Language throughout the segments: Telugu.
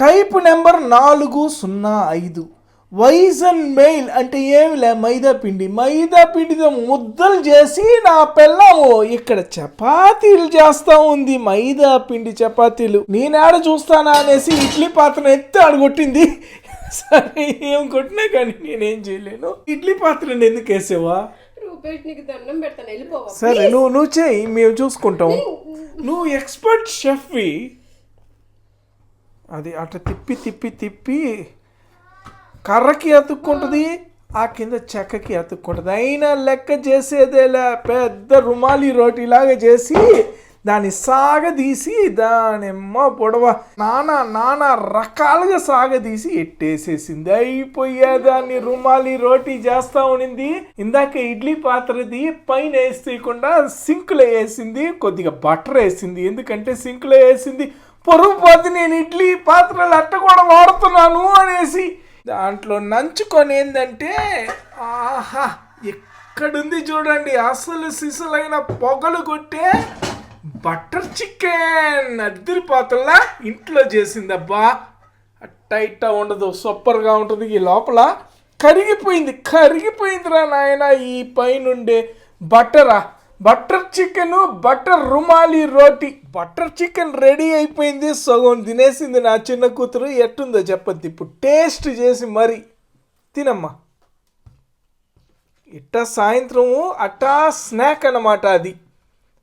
టైప్ నెంబర్ నాలుగు సున్నా ఐదు. వైజ్ అండ్ మెయిల్ అంటే ఏమిలే? మైదా పిండి మైదా పిండితో ముద్దలు చేసి నా పిల్లము ఇక్కడ చపాతీలు చేస్తా ఉంది మైదా పిండి చపాతీలు. నేనాడ చూస్తానా అనేసి ఇడ్లీ పాత్ర ఎత్తి ఆడగొట్టింది. సరే ఏం కొట్టినా కానీ నేనేం చేయలేను. ఇడ్లీ పాత్రని ఎందుకు వేసావా? సరే నువ్వు నువ్వు చేయి మేము చూసుకుంటాం. నువ్వు ఎక్స్పర్ట్ షెఫ్వి. అది అట్లా తిప్పి తిప్పి తిప్పి కర్రకి అతుక్కుంటుంది ఆ కింద చెక్కకి అతుక్కుంటుంది. అయినా లెక్క చేసేదేలా పెద్ద రుమాలి రోటీలాగా చేసి దాన్ని సాగదీసి దానిమ్మ పొడవ నానా నానా రకాలుగా సాగదీసి ఎట్టేసేసింది. అయిపోయేదాన్ని రుమాలి రోటీ చేస్తా ఉనింది. ఇందాక ఇడ్లీ పాత్రది పైన వేసేయకుండా సింకులో వేసింది కొద్దిగా బటర్ వేసింది. ఎందుకంటే సింకులో వేసింది పొరుగు పోతే నేను ఇడ్లీ పాత్రలు అట్ట కూడా వాడుతున్నాను అనేసి దాంట్లో నంచుకొని ఏంటంటే ఆహా ఎక్కడుంది చూడండి అసలు సిసలైన పొగలు కొట్టే బటర్ చికెన్ అద్దరి పాత్రలా ఇంట్లో చేసిందబ్బా. అట్ట ఇట్ట ఉండదు సూపర్గా ఉంటుంది ఈ లోపల. కరిగిపోయింది కరిగిపోయిందిరా నాయన ఈ పైనుండే బటరా butter chicken butter rumali roti. Butter chicken ready అయిపోయింది సగం తినేసింది నా చిన్న కూతురు. ఎట్టుందో చెప్పద్ది ఇప్పుడు టేస్ట్ చేసి మరి తినమ్మా. ఇట్ట సాయంత్రము అట్టా స్నాక్ అన్నమాట అది.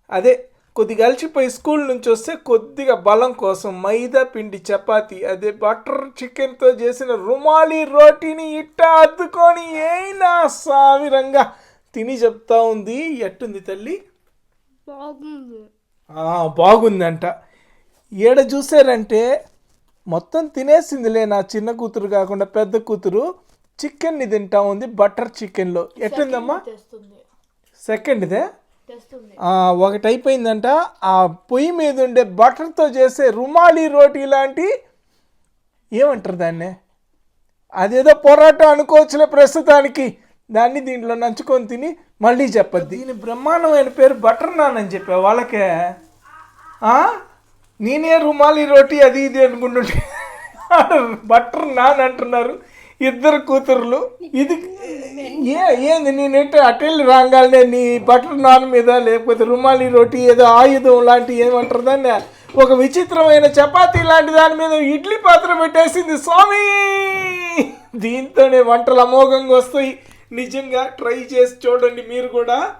అదే కొద్దిగా అలసిపోయి స్కూల్ నుంచి వస్తే కొద్దిగా బలం కోసం మైదా పిండి చపాతి అదే బటర్ చికెన్తో చేసిన రుమాలి రోటీని ఇట్ట అద్దుకొని అయినా సావిరంగా. తిని చెప్తా ఉంది ఎట్టుంది తల్లి? బాగుంది. బాగుందంట. ఏడ చూసారంటే మొత్తం తినేసిందిలే నా చిన్న కూతురు కాకుండా పెద్ద కూతురు. చికెన్ని తింటా ఉంది బటర్ చికెన్లో. ఎట్టుందమ్మా? సెకండ్దే? ఒకటి అయిపోయిందంట ఆ పొయ్యి మీద ఉండే బటర్తో చేసే రుమాలి రోటీ లాంటి ఏమంటారు దాన్ని? అదేదో పొరాటా అనుకోవచ్చులే ప్రస్తుతానికి. దాన్ని దీంట్లో నంచుకొని తిని మళ్ళీ చెప్పద్ది. దీని బ్రహ్మాండమైన పేరు బటర్ నాన్ అని చెప్పా వాళ్ళకే? నేనే రుమాలి రోటీ అది ఇది అనుకుంటుంటే బటర్ నాన్ అంటున్నారు ఇద్దరు కూతుర్లు. ఇది ఏ ఏంది నేనంటే అటెల్ రాగానే నీ బటర్ నాన్ మీద లేకపోతే రుమాలి రోటీ ఏదో ఆయుధం లాంటి ఏమంటారు దాన్ని? ఒక విచిత్రమైన చపాతీ లాంటి దాని మీద ఇడ్లీ పాత్ర పెట్టేసింది స్వామి! దీంతోనే వంటలు అమోఘంగా వస్తాయి. నిజంగా ట్రై చేసి చూడండి. మీరు కూడా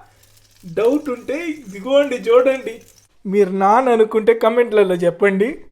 డౌట్ ఉంటే ఇదిగోండి చూడండి. మీరు నాన్ అనుకుంటే కమెంట్లలో చెప్పండి.